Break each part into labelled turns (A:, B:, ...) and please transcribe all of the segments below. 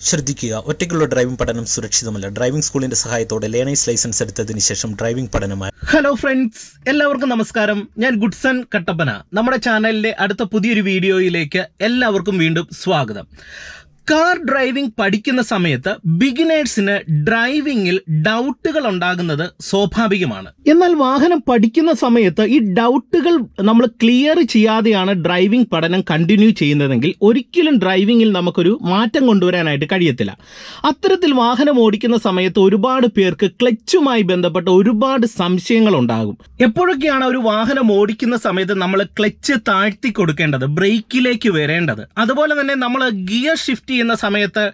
A: ശ്രദ്ധിക്കുക. ഒറ്റയ്ക്കുള്ള ഡ്രൈവിംഗ് പഠനം സുരക്ഷിതമല്ല. ഡ്രൈവിംഗ് സ്കൂളിന്റെ സഹായത്തോടെ ലേണേഴ്സ് ലൈസൻസ് എടുത്തതിന് ശേഷം ഡ്രൈവിംഗ് പഠനമായി.
B: ഹലോ ഫ്രണ്ട്സ് എല്ലാവർക്കും നമസ്കാരം. ഞാൻ ഗുഡ്സൺ കട്ടപ്പന. നമ്മുടെ ചാനലിലെ അടുത്ത പുതിയൊരു വീഡിയോയിലേക്ക് എല്ലാവർക്കും വീണ്ടും സ്വാഗതം. കാർ ഡ്രൈവിംഗ് പഠിക്കുന്ന സമയത്ത് ബിഗിനേഴ്സിന് ഡ്രൈവിംഗിൽ ഡൗട്ടുകൾ ഉണ്ടാകുന്നത് സ്വാഭാവികമാണ്. എന്നാൽ വാഹനം പഠിക്കുന്ന സമയത്ത് ഈ ഡൗട്ടുകൾ നമ്മൾ ക്ലിയർ ചെയ്യാതെയാണ് ഡ്രൈവിംഗ് പഠനം കണ്ടിന്യൂ ചെയ്യുന്നതെങ്കിൽ ഒരിക്കലും ഡ്രൈവിംഗിൽ നമുക്കൊരു മാറ്റം കൊണ്ടുവരാനായിട്ട് കഴിയത്തില്ല. അത്തരത്തിൽ വാഹനം ഓടിക്കുന്ന സമയത്ത് ഒരുപാട് പേർക്ക് ക്ലച്ചുമായി ബന്ധപ്പെട്ട ഒരുപാട് സംശയങ്ങൾ ഉണ്ടാകും എപ്പോഴൊക്കെയാണ് ഒരു വാഹനം ഓടിക്കുന്ന സമയത്ത് നമ്മൾ ക്ലച്ച് താഴ്ത്തി കൊടുക്കേണ്ടത്? ബ്രേക്കിലേക്ക് വരേണ്ടത്? അതുപോലെ തന്നെ നമ്മൾ ഗിയർ ഷിഫ്റ്റ് ചെയ്യുന്ന സമയത്ത്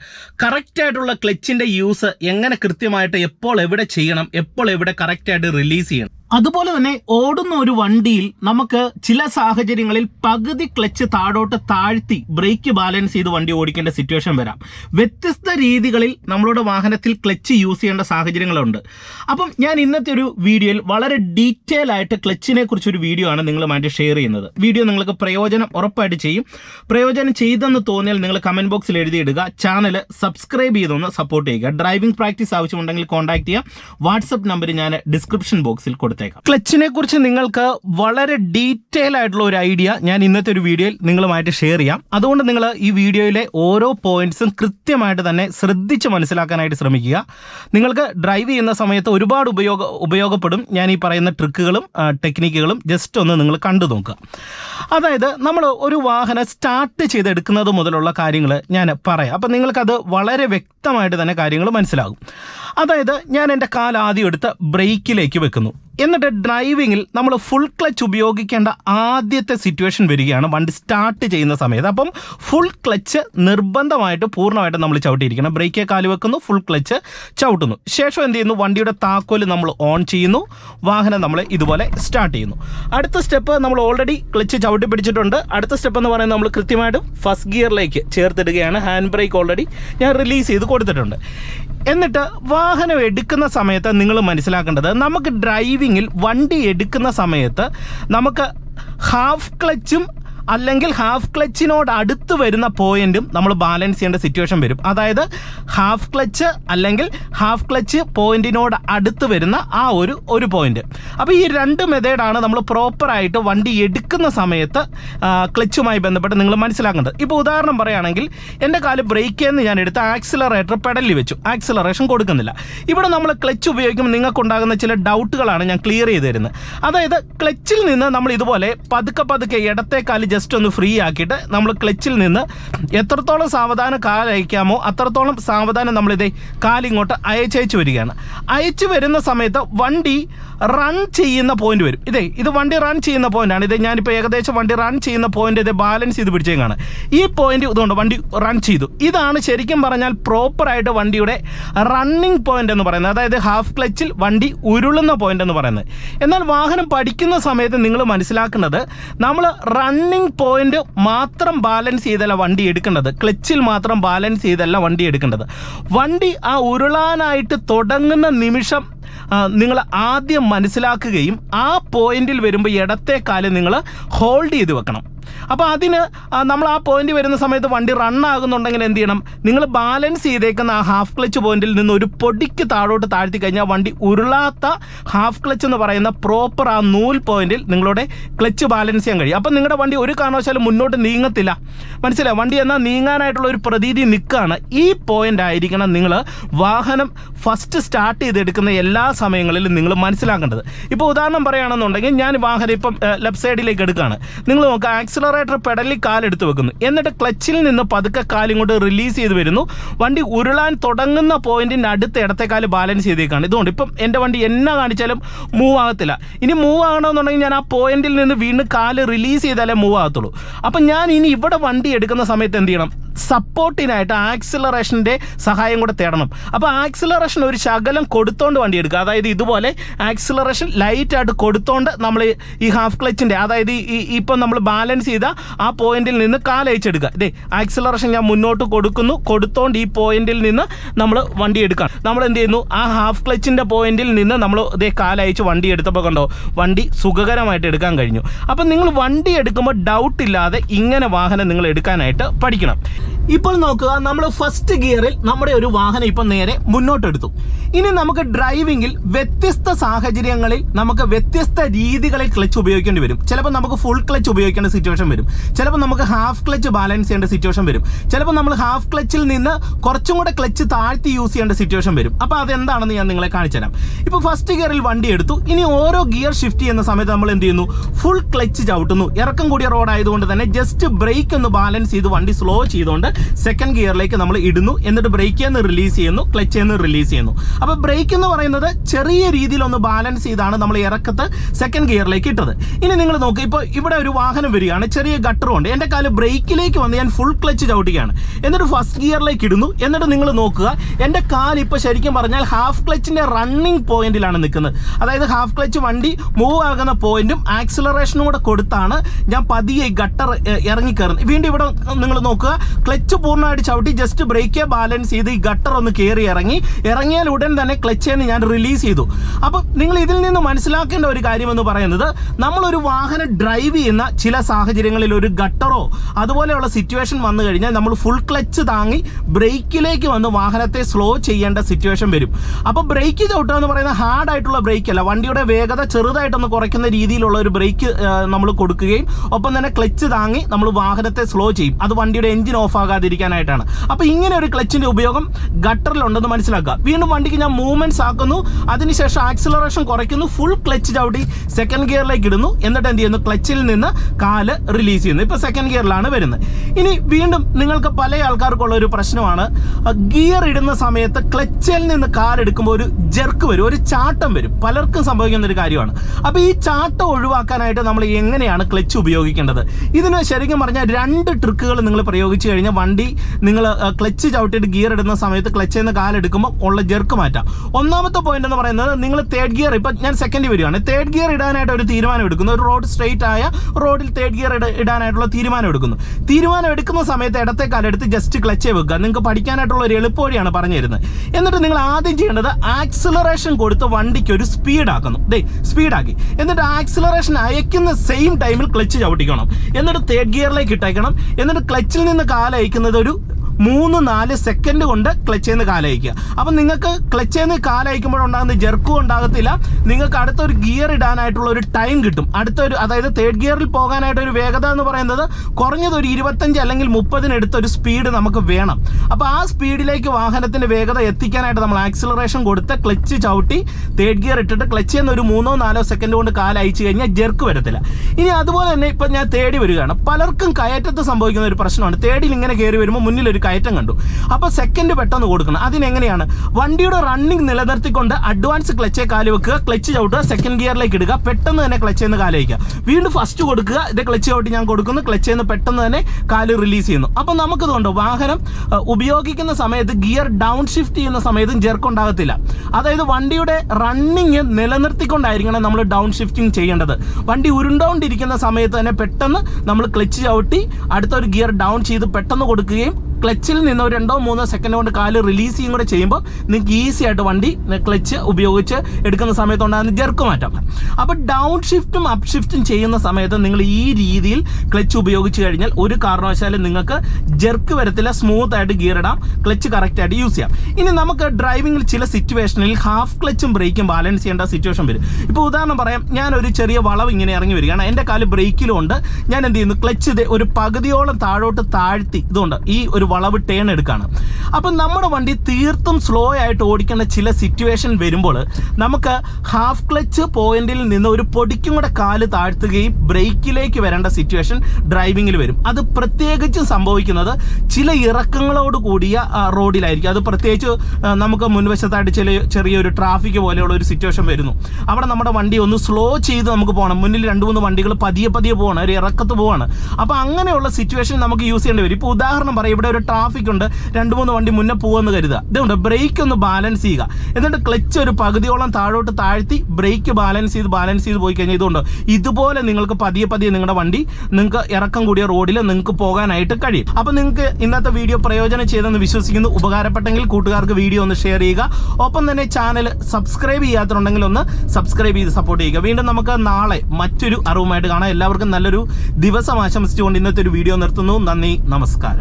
B: കറക്റ്റായിട്ടുള്ള ക്ലച്ചിന്റെ യൂസ് എങ്ങനെ കൃത്യമായിട്ട് എപ്പോൾ എവിടെ ചെയ്യണം എപ്പോൾ എവിടെ കറക്റ്റായിട്ട് റിലീസ് ചെയ്യണം. അതുപോലെ തന്നെ ഓടുന്ന ഒരു വണ്ടിയിൽ നമുക്ക് ചില സാഹചര്യങ്ങളിൽ പകുതി ക്ലച്ച് താഴോട്ട് താഴ്ത്തി ബ്രേക്ക് ബാലൻസ് ചെയ്ത് വണ്ടി ഓടിക്കേണ്ട സിറ്റുവേഷൻ വരാം. വ്യത്യസ്ത രീതികളിൽ നമ്മളുടെ വാഹനത്തിൽ ക്ലച്ച് യൂസ് ചെയ്യേണ്ട സാഹചര്യങ്ങളുണ്ട്. അപ്പം ഞാൻ ഇന്നത്തെ ഒരു വീഡിയോയിൽ വളരെ ഡീറ്റെയിൽ ആയിട്ട് ക്ലച്ചിനെ കുറിച്ചൊരു വീഡിയോ ആണ് നിങ്ങളുമായിട്ട് ഷെയർ ചെയ്യുന്നത്. വീഡിയോ നിങ്ങൾക്ക് പ്രയോജനം ഉറപ്പായിട്ട് ചെയ്യും. പ്രയോജനം ചെയ്തെന്ന് തോന്നിയാൽ നിങ്ങൾ കമന്റ് ബോക്സിൽ എഴുതിയിടുക. ചാനൽ സബ്സ്ക്രൈബ് ചെയ്തൊന്ന് സപ്പോർട്ട് ചെയ്യുക. ഡ്രൈവിംഗ് പ്രാക്ടീസ് ആവശ്യമുണ്ടെങ്കിൽ കോൺടാക്ട് ചെയ്യാം. വാട്സപ്പ് നമ്പർ ഞാൻ ഡിസ്ക്രിപ്ഷൻ ബോക്സിൽ കൊടുത്തേക്കാം ക്ലച്ചിനെ കുറിച്ച് നിങ്ങൾക്ക് വളരെ ഡീറ്റെയിൽ ആയിട്ടുള്ള ഒരു ഐഡിയ ഞാൻ ഇന്നത്തെ ഒരു വീഡിയോയിൽ നിങ്ങളുമായിട്ട് ഷെയർ ചെയ്യാം. അതുകൊണ്ട് നിങ്ങൾ ഈ വീഡിയോയിലെ ഓരോ പോയിന്റ്സും കൃത്യമായിട്ട് തന്നെ ശ്രദ്ധിച്ച് മനസ്സിലാക്കാനായിട്ട് ശ്രമിക്കുക. നിങ്ങൾക്ക് ഡ്രൈവ് ചെയ്യുന്ന സമയത്ത് ഒരുപാട് ഉപയോഗ ഉപയോഗപ്പെടും. ഞാൻ ഈ പറയുന്ന ട്രിക്കുകളും ടെക്നിക്കുകളും ജസ്റ്റ് ഒന്ന് നിങ്ങൾ കണ്ടു നോക്കുക. അതായത് നമ്മൾ ഒരു വാഹനം സ്റ്റാർട്ട് ചെയ്തെടുക്കുന്നത് മുതലുള്ള കാര്യങ്ങൾ ഞാൻ പറയാം. അപ്പം നിങ്ങൾക്കത് വളരെ വ്യക്തമായിട്ട് തന്നെ കാര്യങ്ങൾ മനസ്സിലാകും. അതായത് ഞാൻ എന്റെ കാൽ ആദ്യം എടുത്ത് ബ്രേക്കിലേക്ക് വെക്കുന്നു. എന്നിട്ട് ഡ്രൈവിങ്ങിൽ നമ്മൾ ഫുൾ ക്ലച്ച് ഉപയോഗിക്കേണ്ട ആദ്യത്തെ സിറ്റുവേഷൻ വരികയാണ്. വണ്ടി സ്റ്റാർട്ട് ചെയ്യുന്ന സമയത്ത്. അപ്പം ഫുൾ ക്ലച്ച് നിർബന്ധമായിട്ട് പൂർണമായിട്ട് നമ്മൾ ചവിട്ടിയിരിക്കണം. ബ്രേക്ക് കാൽ വെക്കുന്നു ഫുൾ ക്ലച്ച് ചവിട്ടുന്നു. ശേഷം എന്ത് ചെയ്യുന്നു? വണ്ടിയുടെ താക്കോൽ നമ്മൾ ഓൺ ചെയ്യുന്നു. വാഹനം നമ്മൾ ഇതുപോലെ സ്റ്റാർട്ട് ചെയ്യുന്നു. അടുത്ത സ്റ്റെപ്പ് നമ്മൾ ഓൾറെഡി ക്ലച്ച് ചവിട്ടി പിടിച്ചിട്ടുണ്ട്. അടുത്ത സ്റ്റെപ്പ് എന്ന് പറയുന്നത് നമ്മൾ കൃത്യമായിട്ടും ഫസ്റ്റ് ഗിയറിലേക്ക് ചേർത്തിടുകയാണ്. ഹാൻഡ് ബ്രേക്ക് ഓൾറെഡി ഞാൻ റിലീസ് ചെയ്ത് കൊടുത്തിട്ടുണ്ട്. എന്നിട്ട് വാഹനം എടുക്കുന്ന സമയത്ത് നിങ്ങൾ മനസ്സിലാക്കേണ്ടത് നമുക്ക് ഡ്രൈവിങ്ങിൽ വണ്ടി എടുക്കുന്ന സമയത്ത് നമുക്ക് ഹാഫ് ക്ലച്ചും അല്ലെങ്കിൽ ഹാഫ് ക്ലച്ചിനോട് അടുത്ത് വരുന്ന പോയിന്റും നമ്മൾ ബാലൻസ് ചെയ്യേണ്ട സിറ്റുവേഷൻ വരും. അതായത് ഹാഫ് ക്ലച്ച് അല്ലെങ്കിൽ ഹാഫ് ക്ലച്ച് പോയിന്റിനോട് അടുത്ത് വരുന്ന ആ ഒരു ഒരു പോയിന്റ് അപ്പോൾ ഈ രണ്ട് മെത്തേഡാണ് നമ്മൾ പ്രോപ്പറായിട്ട് വണ്ടി എടുക്കുന്ന സമയത്ത് ക്ലച്ചുമായി ബന്ധപ്പെട്ട് നിങ്ങൾ മനസ്സിലാക്കേണ്ടത്. ഇപ്പോൾ ഉദാഹരണം പറയുകയാണെങ്കിൽ എന്റെ കാൽ ബ്രേക്ക് ചെയ്യുന്ന ഞാൻ എടുത്ത് ആക്സിലറേറ്റർ പെഡലിൽ വെച്ചു. ആക്സിലറേഷൻ കൊടുക്കുന്നില്ല. ഇവിടെ നമ്മൾ ക്ലച്ച് ഉപയോഗിക്കുമ്പോൾ നിങ്ങൾക്കുണ്ടാകുന്ന ചില ഡൗട്ടുകളാണ് ഞാൻ ക്ലിയർ ചെയ്ത് തരുന്നത്. അതായത് ക്ലച്ചിൽ നിന്ന് നമ്മൾ ഇതുപോലെ പതുക്കെ പതുക്കെ ഇടത്തെ കാൽ ജസ്റ്റ് ഒന്ന് ഫ്രീ ആക്കിയിട്ട് നമ്മൾ ക്ലച്ചിൽ നിന്ന് എത്രത്തോളം സാവധാനം കാലയക്കാമോ അത്രത്തോളം സാവധാനം നമ്മളിതേ കാലിങ്ങോട്ട് അയച്ചയച്ച് വരികയാണ്. അയച്ചു വരുന്ന സമയത്ത് വണ്ടി റൺ ചെയ്യുന്ന പോയിന്റ് വരും. ഇതേ ഇത് വണ്ടി റൺ ചെയ്യുന്ന പോയിന്റാണ് ഇത് ഞാനിപ്പോൾ ഏകദേശം വണ്ടി റൺ ചെയ്യുന്ന പോയിന്റ് ഇത് ബാലൻസ് ചെയ്ത് പിടിച്ചേക്കാണ്. ഈ പോയിന്റ് ഇതുകൊണ്ട് വണ്ടി റൺ ചെയ്തു. ഇതാണ് ശരിക്കും പറഞ്ഞാൽ പ്രോപ്പറായിട്ട് വണ്ടിയുടെ റണ്ണിങ് പോയിന്റ് എന്ന് പറയുന്നത്. അതായത് ഹാഫ് ക്ലച്ചിൽ വണ്ടി ഉരുളുന്ന പോയിന്റ് എന്ന് പറയുന്നത്. എന്നാൽ വാഹനം പഠിക്കുന്ന സമയത്ത് നിങ്ങൾ മനസ്സിലാക്കുന്നത് നമ്മൾ റണ്ണിങ് പോയിന്റ് മാത്രം ബാലൻസ് ചെയ്തല്ല വണ്ടി എടുക്കേണ്ടത്. ക്ലച്ചിൽ മാത്രം ബാലൻസ് ചെയ്തല്ല വണ്ടി എടുക്കേണ്ടത്. വണ്ടി ആ ഉരുളാനായിട്ട് തുടങ്ങുന്ന നിമിഷം നിങ്ങൾ ആദ്യം മനസ്സിലാക്കുകയും ആ പോയിന്റിൽ വരുമ്പോൾ ഇടത്തെ കാൽ നിങ്ങൾ ഹോൾഡ് ചെയ്ത് വെക്കണം. അപ്പോൾ അതിന് നമ്മൾ ആ പോയിന്റ് വരുന്ന സമയത്ത് വണ്ടി റൺ ആകുന്നുണ്ടെങ്കിൽ എന്ത് ചെയ്യണം? നിങ്ങൾ ബാലൻസ് ചെയ്തേക്കുന്ന ആ ഹാഫ് ക്ലച്ച് പോയിന്റിൽ നിന്ന് ഒരു പൊടിക്ക് താഴോട്ട് താഴ്ത്തി കഴിഞ്ഞാൽ വണ്ടി ഉരുളാത്ത ഹാഫ് ക്ലച്ച് എന്ന് പറയുന്ന പ്രോപ്പർ ആ നൂൽ പോയിന്റിൽ നിങ്ങളുടെ ക്ലച്ച് ബാലൻസ് ചെയ്യാൻ കഴിയും. അപ്പം നിങ്ങളുടെ വണ്ടി ഒരു കാരണവശാലും മുന്നോട്ട് നീങ്ങത്തില്ല. മനസ്സിലായി? വണ്ടി എന്നാൽ നീങ്ങാനായിട്ടുള്ള ഒരു പ്രതീതി നിൽക്കുകയാണ്. ഈ പോയിന്റ് ആയിരിക്കണം നിങ്ങൾ വാഹനം ഫസ്റ്റ് സ്റ്റാർട്ട് ചെയ്തെടുക്കുന്ന എല്ലാ സമയങ്ങളിലും നിങ്ങൾ മനസ്സിലാക്കേണ്ടത്. ഇപ്പോൾ ഉദാഹരണം പറയുകയാണെന്നുണ്ടെങ്കിൽ ഞാൻ വാഹനം ഇപ്പം ലെഫ്റ്റ് സൈഡിലേക്ക് എടുക്കുകയാണ്. നിങ്ങൾ നോക്കുക ആക്സിലറേറ്റർ പെഡലിൽ കാലെടുത്ത് വെക്കുന്നു. എന്നിട്ട് ക്ലച്ചിൽ നിന്ന് പതുക്കെ കാലിങ്ങോട്ട് റിലീസ് ചെയ്ത് വരുന്നു. വണ്ടി ഉരുളാൻ തുടങ്ങുന്ന പോയിന്റിന്റെ അടുത്ത് കാൽ ബാലൻസ് ചെയ്തേക്കാണ്. ഇതുകൊണ്ട് ഇപ്പം എന്റെ വണ്ടി എന്നെ കാണിച്ചാലും മൂവ് ആകത്തില്ല. ഇനി മൂവ് ആകണമെന്നുണ്ടെങ്കിൽ ഞാൻ ആ പോയിന്റിൽ നിന്ന് വീണ്ടും കാൽ റിലീസ് ചെയ്താലേ മൂവ് ആകത്തുള്ളൂ. അപ്പം ഞാൻ ഇനി ഇവിടെ വണ്ടി എടുക്കുന്ന സമയത്ത് എന്ത് ചെയ്യണം? സപ്പോർട്ടിനായിട്ട് ആക്സിലറേഷന്റെ സഹായം കൂടെ തേടണം. അപ്പോൾ ആക്സിലറേഷൻ ഒരു ശകലം കൊടുത്തോണ്ട് വണ്ടി എടുക്കുക. അതായത് ഇതുപോലെ ആക്സിലറേഷൻ ലൈറ്റായിട്ട് കൊടുത്തോണ്ട് നമ്മൾ ഈ ഹാഫ് ക്ലച്ചിന്റെ അതായത് ഈ ഇപ്പം നമ്മൾ ബാലൻസ് ചെയ്ത ആ പോയിന്റിൽ നിന്ന് കാലയച്ചെടുക്കുക ഇതേ ആക്സിലറേഷൻ ഞാൻ മുന്നോട്ട് കൊടുക്കുന്നു. കൊടുത്തോണ്ട് ഈ പോയിന്റിൽ നിന്ന് നമ്മൾ വണ്ടി എടുക്കാം. നമ്മൾ എന്ത് ചെയ്യുന്നു? ആ ഹാഫ് ക്ലച്ചിന്റെ പോയിന്റിൽ നിന്ന് നമ്മൾ ഇതേ കാലയച്ച് വണ്ടി എടുത്തപ്പോൾ കണ്ടോ? വണ്ടി സുഖകരമായിട്ട് എടുക്കാൻ കഴിഞ്ഞു. അപ്പം നിങ്ങൾ വണ്ടി എടുക്കുമ്പോൾ ഡൗട്ട് ഇല്ലാതെ ഇങ്ങനെ വാഹനം നിങ്ങൾ എടുക്കാനായിട്ട് പഠിക്കണം. ഇപ്പോൾ നോക്കുക നമ്മൾ ഫസ്റ്റ് ഗിയറിൽ നമ്മുടെ ഒരു വാഹനം ഇപ്പം നേരെ മുന്നോട്ടെടുത്തു. ഇനി നമുക്ക് ഡ്രൈവിംഗിൽ വ്യത്യസ്ത സാഹചര്യങ്ങളിൽ നമുക്ക് വ്യത്യസ്ത രീതികളിൽ ക്ലച്ച് ഉപയോഗിക്കേണ്ടി വരും. ചിലപ്പോൾ നമുക്ക് ഫുൾ ക്ലച്ച് ഉപയോഗിക്കേണ്ട സിറ്റുവേഷൻ വരും. ചിലപ്പോൾ നമുക്ക് ഹാഫ് ക്ലച്ച് ബാലൻസ് ചെയ്യേണ്ട സിറ്റുവേഷൻ വരും. ചിലപ്പോൾ നമ്മൾ ഹാഫ് ക്ലച്ചിൽ നിന്ന് കുറച്ചും കൂടെ ക്ലച്ച് താഴ്ത്തി യൂസ് ചെയ്യേണ്ട സിറ്റുവേഷൻ വരും. അപ്പോൾ അതെന്താണെന്ന് ഞാൻ നിങ്ങളെ കാണിച്ചുതരാം ഇപ്പോൾ ഫസ്റ്റ് ഗിയറിൽ വണ്ടി എടുത്തു. ഇനി ഓരോ ഗിയർ ഷിഫ്റ്റ് ചെയ്യുന്ന സമയത്ത് നമ്മൾ എന്ത് ചെയ്യുന്നു? ഫുൾ ക്ലച്ച് ചവിട്ടുന്നു. ഇറക്കം കൂടിയ റോഡ് ആയതുകൊണ്ട് തന്നെ ജസ്റ്റ് ബ്രേക്ക് ഒന്ന് ബാലൻസ് ചെയ്ത് വണ്ടി സ്ലോ ചെയ്തുകൊണ്ട് സെക്കൻഡ് ഗിയറിലേക്ക് നമ്മൾ ഇടുന്നു. എന്നിട്ട് ബ്രേക്കിൽ നിന്ന് റിലീസ് ചെയ്യുന്നു. ക്ലച്ചിൽ നിന്ന് റിലീസ് ചെയ്യുന്നു. അപ്പോൾ ബ്രേക്ക് എന്ന് പറയുന്നത് ചെറിയ രീതിയിൽ ഒന്ന് ബാലൻസ് ചെയ്താണ് നമ്മൾ ഇറക്കത്ത് സെക്കൻഡ് ഗിയറിലേക്ക് ഇട്ടത്. ഇനി നിങ്ങൾ നോക്കുക ഇപ്പോൾ ഇവിടെ ഒരു വാഹനം വരികയാണ്. ചെറിയ ഗട്ടറും ഉണ്ട്. എന്റെ കാൽ ബ്രേക്കിലേക്ക് വന്ന് ഞാൻ ഫുൾ ക്ലച്ച് ചവിട്ടുകയാണ്. എന്നിട്ട് ഫസ്റ്റ് ഗിയറിലേക്ക് ഇടുന്നു. എന്നിട്ട് നിങ്ങൾ നോക്കുക എന്റെ കാൽ ഇപ്പോൾ ശരിക്കും പറഞ്ഞാൽ ഹാഫ് ക്ലച്ചിന്റെ റണ്ണിങ് പോയിന്റിലാണ് നിൽക്കുന്നത്. അതായത് ഹാഫ് ക്ലച്ച് വണ്ടി മൂവ് ആകുന്ന പോയിന്റും ആക്സിലറേഷനും കൂടെ കൊടുത്താണ് ഞാൻ പതിയെ ഗട്ടർ ഇറങ്ങിക്കയറുന്നത്. വീണ്ടും ഇവിടെ നിങ്ങൾ നോക്കുക ക്ലച്ച് പൂർണമായിട്ട് ചവിട്ടി ജസ്റ്റ് ബ്രേക്ക് ബാലൻസ് ചെയ്ത് ഈ ഗട്ടർ ഒന്ന് കയറി ഇറങ്ങി. ഇറങ്ങിയാൽ ഉടൻ തന്നെ ക്ലച്ച് എന്ന് ഞാൻ റിലീസ് ചെയ്തു. അപ്പം നിങ്ങൾ ഇതിൽ നിന്ന് മനസ്സിലാക്കേണ്ട ഒരു കാര്യം എന്ന് പറയുന്നത് നമ്മളൊരു വാഹനം ഡ്രൈവ് ചെയ്യുന്ന ചില സാഹചര്യങ്ങളിൽ ഒരു ഗട്ടറോ അതുപോലെയുള്ള സിറ്റുവേഷൻ വന്നു കഴിഞ്ഞാൽ നമ്മൾ ഫുൾ ക്ലച്ച് താങ്ങി ബ്രേക്കിലേക്ക് വന്ന് വാഹനത്തെ സ്ലോ ചെയ്യേണ്ട സിറ്റുവേഷൻ വരും. അപ്പോൾ ബ്രേക്ക് ചവിട്ടുക എന്ന് പറയുന്നത് ഹാർഡ് ആയിട്ടുള്ള ബ്രേക്ക് അല്ല. വണ്ടിയുടെ വേഗത ചെറുതായിട്ടൊന്ന് കുറയ്ക്കുന്ന രീതിയിലുള്ള ഒരു ബ്രേക്ക് നമ്മൾ കൊടുക്കുകയും ഒപ്പം തന്നെ ക്ലച്ച് താങ്ങി നമ്മൾ വാഹനത്തെ സ്ലോ ചെയ്യും. അത് വണ്ടിയുടെ എഞ്ചിൻ ഓഫ് ആകാതിരിക്കാനായിട്ടാണ് അപ്പോൾ ഇങ്ങനെ ഒരു ക്ലച്ചിന്റെ ഉപയോഗം ഗട്ടറിലുണ്ടെന്ന് മനസ്സിലാക്കുക. വീണ്ടും വണ്ടിക്ക് ഞാൻ മൂവ്മെന്റ്സ് ആക്കുന്നു. അതിനുശേഷം ആക്സിലറേഷൻ കുറയ്ക്കുന്നു. ഫുൾ ക്ലച്ച് ചവിട്ടി സെക്കൻഡ് ഗിയറിലേക്ക് ഇടുന്നു. എന്നിട്ട് എന്ത് ചെയ്യുന്നു? ക്ലച്ചിൽ നിന്ന് കാൽ റിലീസ് ചെയ്യുന്നു. ഇപ്പോൾ സെക്കൻഡ് ഗിയറിലാണ് വരുന്നത്. ഇനി വീണ്ടും നിങ്ങൾക്ക് പല ആൾക്കാർക്കുള്ള ഒരു പ്രശ്നമാണ്. ഗിയർ ഇടുന്ന സമയത്ത് ക്ലച്ചിൽ നിന്ന് കാലെടുക്കുമ്പോൾ ഒരു ജെർക്ക് വരും. ഒരു ചാട്ടം വരും. പലർക്കും സംഭവിക്കുന്ന ഒരു കാര്യമാണ്. അപ്പോൾ ഈ ചാട്ടം ഒഴിവാക്കാനായിട്ട് നമ്മൾ എങ്ങനെയാണ് ക്ലച്ച് ഉപയോഗിക്കേണ്ടത്? ഇതിന് ശരിക്കും പറഞ്ഞാൽ രണ്ട് ട്രിക്കുകൾ നിങ്ങൾ പ്രയോഗിച്ചു വണ്ടി നിങ്ങൾ ക്ലച്ച് ചവിട്ടിയിട്ട് ഗിയർ ഇടുന്ന സമയത്ത് ക്ലച്ച് നിന്ന് കാലെടുക്കുമ്പോൾ ഉള്ള ജെർക്ക് മാറ്റാം. ഒന്നാമത്തെ പോയിന്റ് എന്ന് പറയുന്നത് നിങ്ങൾ തേർഡ് ഗിയർ ഇപ്പം ഞാൻ സെക്കൻഡ് വരികയാണ്. തേർഡ് ഗിയർ ഇടാനായിട്ട് ഒരു തീരുമാനം എടുക്കുന്നു. ഒരു റോഡ് സ്ട്രെയിറ്റ് ആയ റോഡിൽ തേർഡ് ഗിയർ ഇടാനായിട്ടുള്ള തീരുമാനം എടുക്കുന്നു. തീരുമാനം എടുക്കുന്ന സമയത്ത് ഇടത്തെ കാലെടുത്ത് ജസ്റ്റ് ക്ലച്ച് വെക്കുക. നിങ്ങൾക്ക് പഠിക്കാനായിട്ടുള്ള ഒരു എളുപ്പവഴിയാണ് പറഞ്ഞു തരുന്നത് എന്നിട്ട് നിങ്ങൾ ആദ്യം ചെയ്യേണ്ടത് ആക്സിലറേഷൻ കൊടുത്ത് വണ്ടിക്ക് ഒരു സ്പീഡ് ആക്കുന്നു. ഡേ സ്പീഡാക്കി എന്നിട്ട് ആക്സിലറേഷൻ അയക്കുന്ന സെയിം ടൈമിൽ ക്ലച്ച് ചവിട്ടിക്കണം. എന്നിട്ട് തേർഡ് ഗിയറിലേക്ക് ഇട്ടേക്കണം. എന്നിട്ട് ക്ലച്ചിൽ നിന്ന് കാലയക്കുന്നത് ഒരു മൂന്ന് നാല് സെക്കൻഡ് കൊണ്ട് ക്ലച്ചിൽ നിന്ന് കാലയക്കുക. അപ്പം നിങ്ങൾക്ക് ക്ലച്ചിൽ നിന്ന് കാലയക്കുമ്പോഴുണ്ടാകുന്ന ജെർക്കും ഉണ്ടാകത്തില്ല. നിങ്ങൾക്ക് അടുത്തൊരു ഗിയർ ഇടാനായിട്ടുള്ള ഒരു ടൈം കിട്ടും. അടുത്തൊരു അതായത് തേർഡ് ഗിയറിൽ പോകാനായിട്ട് ഒരു വേഗത എന്ന് പറയുന്നത് കുറഞ്ഞത് ഒരു ഇരുപത്തഞ്ച് അല്ലെങ്കിൽ മുപ്പതിനടുത്തൊരു സ്പീഡ് നമുക്ക് വേണം. അപ്പോൾ ആ സ്പീഡിലേക്ക് വാഹനത്തിന്റെ വേഗത എത്തിക്കാനായിട്ട് നമ്മൾ ആക്സിലറേഷൻ കൊടുത്ത് ക്ലച്ച് ചവിട്ടി തേർഡ് ഗിയർ ഇട്ടിട്ട് ക്ലച്ച് നിന്ന് ഒരു മൂന്നോ നാലോ സെക്കൻഡ് കൊണ്ട് കാല കഴിഞ്ഞാൽ ജെർക്ക് വരത്തില്ല. ഇനി അതുപോലെ തന്നെ ഇപ്പം ഞാൻ തേടി വരികയാണ്. പലർക്കും കയറ്റത്ത് സംഭവിക്കുന്ന ഒരു പ്രശ്നമാണ്. തേടിയിൽ ഇങ്ങനെ കയറി വരുമ്പോൾ മുന്നിൽ ഒരു കയറ്റം കണ്ടു. അപ്പോൾ സെക്കൻഡ് പെട്ടെന്ന് കൊടുക്കണം. അതിനെങ്ങനെയാണ്? വണ്ടിയുടെ റണ്ണിങ് നിലനിർത്തിക്കൊണ്ട് അഡ്വാൻസ് ക്ലച്ചേ കാൽ വെക്കുക ക്ലച്ച് ചവിട്ടുക സെക്കൻഡ് ഗിയറിലേക്ക് ഇടുക പെട്ടെന്ന് തന്നെ ക്ലച്ചിൽ നിന്ന് കാൽ വയ്ക്കുക. വീണ്ടും ഫസ്റ്റ് കൊടുക്കുക ഇത് ക്ലച്ച് ചവിട്ടി ഞാൻ കൊടുക്കുന്നു ക്ലച്ചിൽ നിന്ന് പെട്ടെന്ന് തന്നെ കാൽ റിലീസ് ചെയ്യുന്നു. അപ്പോൾ നമുക്കിതുകൊണ്ട് വാഹനം ഉപയോഗിക്കുന്ന സമയത്ത് ഗിയർ ഡൗൺ ഷിഫ്റ്റ് ചെയ്യുന്ന സമയത്തും ജെർക്ക് ഉണ്ടാകത്തില്ല. അതായത് വണ്ടിയുടെ റണ്ണിങ് നിലനിർത്തിക്കൊണ്ടായിരിക്കണം നമ്മൾ ഡൗൺ ഷിഫ്റ്റിംഗ് ചെയ്യേണ്ടത്. വണ്ടി ഉരുണ്ടോണ്ടിരിക്കുന്ന സമയത്ത് തന്നെ പെട്ടെന്ന് നമ്മൾ ക്ലച്ച് ചവിട്ടി അടുത്തൊരു ഗിയർ ഡൗൺ ചെയ്ത് പെട്ടെന്ന് കൊടുക്കുകയും ക്ലച്ചിൽ നിന്ന് ഒരു രണ്ടോ മൂന്നോ സെക്കൻഡ് കൊണ്ട് കാൽ റിലീസ് ചെയ്യും കൂടെ ചെയ്യുമ്പോൾ നിങ്ങൾക്ക് ഈസി ആയിട്ട് വണ്ടി ക്ലച്ച് ഉപയോഗിച്ച് എടുക്കുന്ന സമയത്ത് ഉണ്ടാകുന്ന ജെർക്ക് മാറ്റാം. അപ്പോൾ ഡൗൺ ഷിഫ്റ്റും അപ് ഷിഫ്റ്റും ചെയ്യുന്ന സമയത്ത് നിങ്ങൾ ഈ രീതിയിൽ ക്ലച്ച് ഉപയോഗിച്ച് കഴിഞ്ഞാൽ ഒരു കാരണവശാലും നിങ്ങൾക്ക് ജെർക്ക് വരത്തില്ല സ്മൂത്ത് ആയിട്ട് ഗിയർ ഇടാം ക്ലച്ച് കറക്റ്റായിട്ട് യൂസ് ചെയ്യാം. ഇനി നമുക്ക് ഡ്രൈവിംഗിൽ ചില സിറ്റുവേഷനിൽ ഹാഫ് ക്ലച്ചും ബ്രേക്കും ബാലൻസ് ചെയ്യേണ്ട സിറ്റുവേഷൻ വരും. ഇപ്പോൾ ഉദാഹരണം പറയാം ഞാനൊരു ചെറിയ വളവ് ഇങ്ങനെ ഇറങ്ങി വരികയാണ്. എന്റെ കാൽ ബ്രേക്കിലും ഉണ്ട്. ഞാൻ എന്ത് ചെയ്യുന്നു? ക്ലച്ച് ഒരു പകുതിയോളം താഴോട്ട് താഴ്ത്തി ഇതുകൊണ്ട് ഈ ഒരു വളവ് ടേൺ എടുക്കുകയാണ് അപ്പം നമ്മുടെ വണ്ടി തീർത്തും സ്ലോ ആയിട്ട് ഓടിക്കേണ്ട ചില സിറ്റുവേഷൻ വരുമ്പോൾ നമുക്ക് ഹാഫ് ക്ലച്ച് പോയിന്റിൽ നിന്ന് ഒരു പൊടിക്കും കൂടെ കാൽ താഴ്ത്തുകയും ബ്രേക്കിലേക്ക് വരേണ്ട സിറ്റുവേഷൻ ഡ്രൈവിങ്ങിൽ വരും. അത് പ്രത്യേകിച്ചും സംഭവിക്കുന്നത് ചില ഇറക്കങ്ങളോട് കൂടിയ റോഡിലായിരിക്കും. അത് പ്രത്യേകിച്ച് നമുക്ക് മുൻവശത്തായിട്ട് ചില ചെറിയൊരു ട്രാഫിക് പോലെയുള്ള ഒരു സിറ്റുവേഷൻ വരുന്നു. അവിടെ നമ്മുടെ വണ്ടി ഒന്ന് സ്ലോ ചെയ്ത് നമുക്ക് പോകണം. മുന്നിൽ രണ്ട് മൂന്ന് വണ്ടികൾ പതിയെ പതിയെ പോകണം ഒരു ഇറക്കത്ത് പോവാണ്. അപ്പോൾ അങ്ങനെയുള്ള സിറ്റുവേഷൻ നമുക്ക് യൂസ് ചെയ്യേണ്ടി വരും. ഇപ്പോൾ ഉദാഹരണം പറയാം. ഇവിടെ ഒരു ട്രാഫിക് ഉണ്ട്. രണ്ട് മൂന്ന് വണ്ടി മുന്നേ പോകുമെന്ന് കരുതുക. ഇതുകൊണ്ട് ബ്രേക്ക് ഒന്ന് ബാലൻസ് ചെയ്യുക. എന്നിട്ട് ക്ലച്ച് ഒരു പകുതിയോളം താഴോട്ട് താഴ്ത്തി ബ്രേക്ക് ബാലൻസ് ചെയ്ത് ബാലൻസ് ചെയ്ത് പോയി കഴിഞ്ഞാൽ ഇതുകൊണ്ട് ഇതുപോലെ നിങ്ങൾക്ക് പതിയെ പതിയെ നിങ്ങളുടെ വണ്ടി നിങ്ങൾക്ക് ഇറക്കം കൂടിയ റോഡിൽ നിങ്ങൾക്ക് പോകാനായിട്ട് കഴിയും. അപ്പോൾ നിങ്ങൾക്ക് ഇന്നത്തെ വീഡിയോ പ്രയോജനം ചെയ്തെന്ന് വിശ്വസിക്കുന്നു. ഉപകാരപ്പെട്ടെങ്കിൽ കൂട്ടുകാർക്ക് വീഡിയോ ഒന്ന് ഷെയർ ചെയ്യുക. ഒപ്പം തന്നെ ചാനൽ സബ്സ്ക്രൈബ് ചെയ്യാത്തുണ്ടെങ്കിൽ ഒന്ന് സബ്സ്ക്രൈബ് ചെയ്ത് സപ്പോർട്ട് ചെയ്യുക. വീണ്ടും നമുക്ക് നാളെ മറ്റൊരു അറിവുമായിട്ട് കാണാം. എല്ലാവർക്കും നല്ലൊരു ദിവസം ആശംസിച്ചുകൊണ്ട് ഇന്നത്തെ ഒരു വീഡിയോ നിർത്തുന്നു. നന്ദി നമസ്കാരം.